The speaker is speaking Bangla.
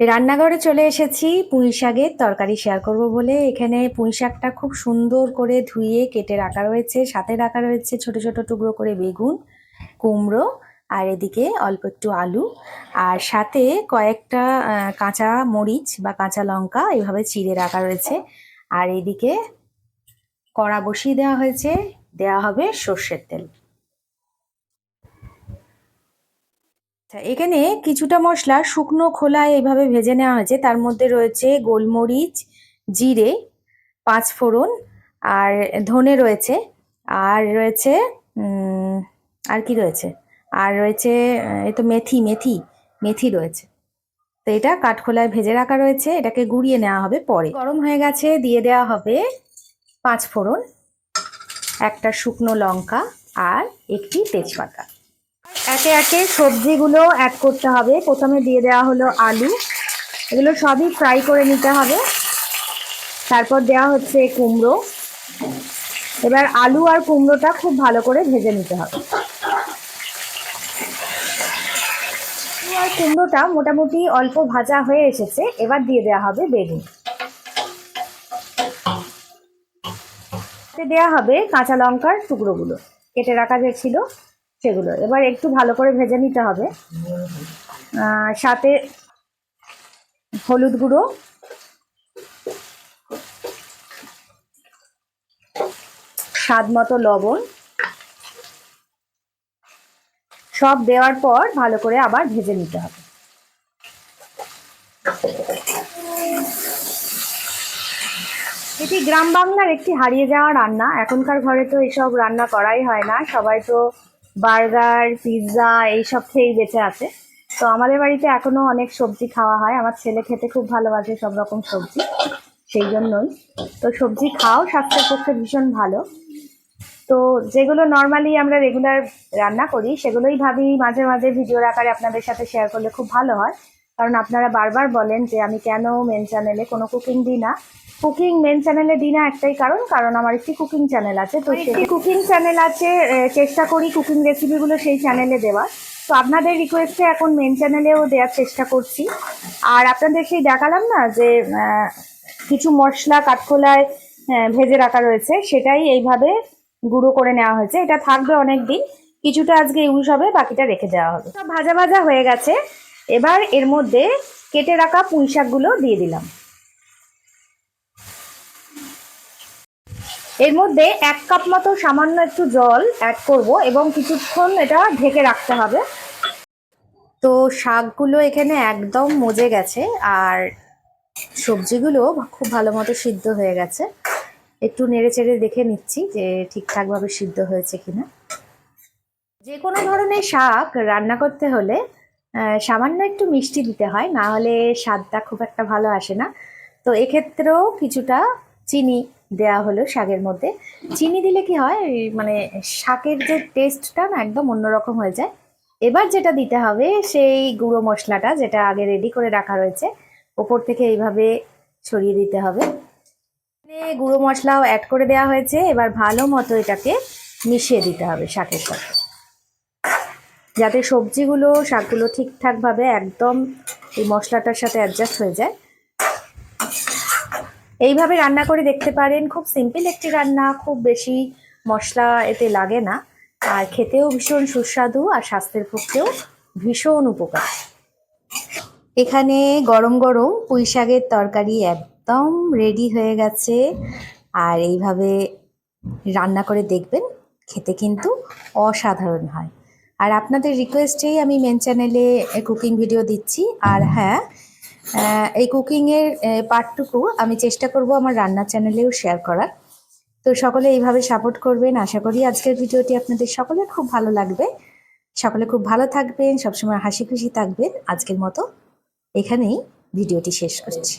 রান্নাঘরে চলে এসেছি। পুঁই শাকের তরকারি শেয়ার করব বলে। এখানে পুঁই শাকটা খুব সুন্দর করে ধুয়ে কেটে রাখা রয়েছে। সাথে রাখা রয়েছে ছোট ছোট টুকরো করে বেগুন, কুমড়ো আর এদিকে অল্প একটু আলু। আর সাথে কয়েকটা কাঁচা মরিচ বা কাঁচা লঙ্কা এভাবে চিড়ে রাখা রয়েছে। আর এদিকে কড়া বসিয়ে দেওয়া হয়েছে। দেওয়া হবে সর্ষের তেল। আচ্ছা এখানে কিছুটা মশলা শুকনো খোলায় এইভাবে ভেজে নেওয়া হয়েছে। তার মধ্যে রয়েছে গোলমরিচ, জিরে পাঁচ ফোড়ন আর ধনে রয়েছে। আর রয়েছে আর কি রয়েছে? আর রয়েছে এই তো মেথি মেথি মেথি রয়েছে। তো এটা কাঠখোলায় ভেজে রাখা রয়েছে। এটাকে গুঁড়িয়ে নেওয়া হবে পরে। গরম হয়ে গেছে, দিয়ে দেওয়া হবে পাঁচ ফোড়ন একটা শুকনো লঙ্কা আর একটি তেজপাতা। একে একে সবজিগুলো অ্যাড করতে হবে। প্রথমে দিয়ে দেওয়া হলো আলু। এগুলো সবই ফ্রাই করে নিতে হবে। তারপর দেওয়া হচ্ছে কুমড়ো। এবার আলু আর কুমড়োটা খুব ভালো করে ভেজে নিতে হবে। আর কুমড়োটা মোটামুটি অল্প ভাজা হয়ে এসেছে। এবার দিয়ে দেওয়া হবে বেগুন। দেওয়া হবে কাঁচা লঙ্কার টুকরোগুলো। কেটে রাখা যে ছিল। সেগুলো। এবার একটু ভালো করে ভেজে নিতে হবে। সাথে হলুদ গুঁড়ো। স্বাদ মতো লবণ। সব দেওয়ার পর ভালো করে আবার ভেজে নিতে হবে। এটি গ্রাম বাংলার একটি হারিয়ে যাওয়া রান্না। এখনকার ঘরে তো এসব রান্না করাই হয় না। সবাই তো বার্গার, পিৎজা এইসব খেয়েই বেঁচে আছে। তো আমাদের বাড়িতে এখনও অনেক সবজি খাওয়া হয়। আমার ছেলে খেতে খুব ভালোবাসে সব রকম সবজি, সেই জন্যই। তো সবজি খাও, স্বাস্থ্যের পক্ষে ভীষণ ভালো। তো যেগুলো নর্মালি আমরা রেগুলার রান্না করি, সেগুলোই ভাবি মাঝে মাঝে ভিডিওর আকারে আপনাদের সাথে শেয়ার করলে খুব ভালো হয়। কারণ আপনারা বারবার বলেন যে আমি কেন মেন চ্যানেলে কোনো কুকিং দিই না। কুকিং মেন চ্যানেলে দিই না একটাই কারণ কারণ আমার একটি কুকিং চ্যানেল আছে। তো একটি কুকিং চ্যানেল আছে চেষ্টা করি কুকিং রেসিপিগুলো সেই চ্যানেলে দেওয়ার। তো আপনাদের রিকোয়েস্টে এখন মেন চ্যানেলেও দেওয়ার চেষ্টা করছি। আর আপনাদের সেই দেখালাম না যে কিছু মশলা কাঠখোলায় ভেজে রাখা রয়েছে সেটাই এইভাবে গুঁড়ো করে নেওয়া হয়েছে। এটা থাকবে অনেক দিন কিছুটা আজকে ইউজ হবে বাকিটা রেখে দেওয়া হবে। ভাজা ভাজা হয়ে গেছে। এবার এর মধ্যে কেটে রাখা পুঁই শাকগুলো দিয়ে দিলাম। এর মধ্যে এক কাপ মতো সামান্য একটু জল অ্যাড করব এবং কিছুক্ষণ এটা ঢেকে রাখতে হবে। তো শাকগুলো এখানে একদম মজে গেছে আর সবজিগুলো খুব ভালো মতো সিদ্ধ হয়ে গেছে। একটু নেড়ে চেড়ে দেখে নিচ্ছি যে ঠিকঠাকভাবে সিদ্ধ হয়েছে কিনা। যে কোনো ধরনের শাক রান্না করতে হলে সামান্য একটু মিষ্টি দিতে হয়, না হলে স্বাদটা খুব একটা ভালো আসে না। তো এক্ষেত্রেও কিছুটা চিনি দেওয়া হলো শাকের মধ্যে। চিনি দিলে কি হয় মানে শাকের যে টেস্টটা না একদম অন্যরকম হয়ে যায়। এবার যেটা দিতে হবে, সেই গুঁড়ো মশলাটা যেটা আগে রেডি করে রাখা রয়েছে, ওপর থেকে এইভাবে ছড়িয়ে দিতে হবে। গুঁড়ো মশলাও অ্যাড করে দেওয়া হয়েছে, এবার ভালো মতো এটাকে মিশিয়ে দিতে হবে শাকের সাথে। যাতে সবজিগুলো, শাকগুলো ঠিকঠাকভাবে একদম এই মশলাটার সাথে অ্যাডজাস্ট হয়ে যায়। এইভাবে রান্না করে দেখতে পারেন, খুব সিম্পল একটি রান্না, খুব বেশি মশলা এতে লাগে না। আর খেতেও ভীষণ সুস্বাদু আর স্বাস্থ্যের পক্ষেও ভীষণ উপকার। এখানে গরম গরম পুঁই শাকের তরকারি একদম রেডি হয়ে গেছে। আর এইভাবে রান্না করে দেখবেন, খেতে কিন্তু অসাধারণ হয়। আর আপনাদের রিকোয়েস্টেই আমি মেন চ্যানেলে কুকিং ভিডিও দিচ্ছি। আর হ্যাঁ এই কুকিংয়ের পার্টটুকু আমি চেষ্টা করব আমার রান্নার চ্যানেলেও শেয়ার করার। তো সকলে এইভাবে সাপোর্ট করবেন। আশা করি আজকের ভিডিওটি আপনাদের সকলের খুব ভালো লাগবে। সকলে খুব ভালো থাকবেন, সবসময় হাসি খুশি থাকবেন। আজকের মতো এখানেই ভিডিওটি শেষ করছি।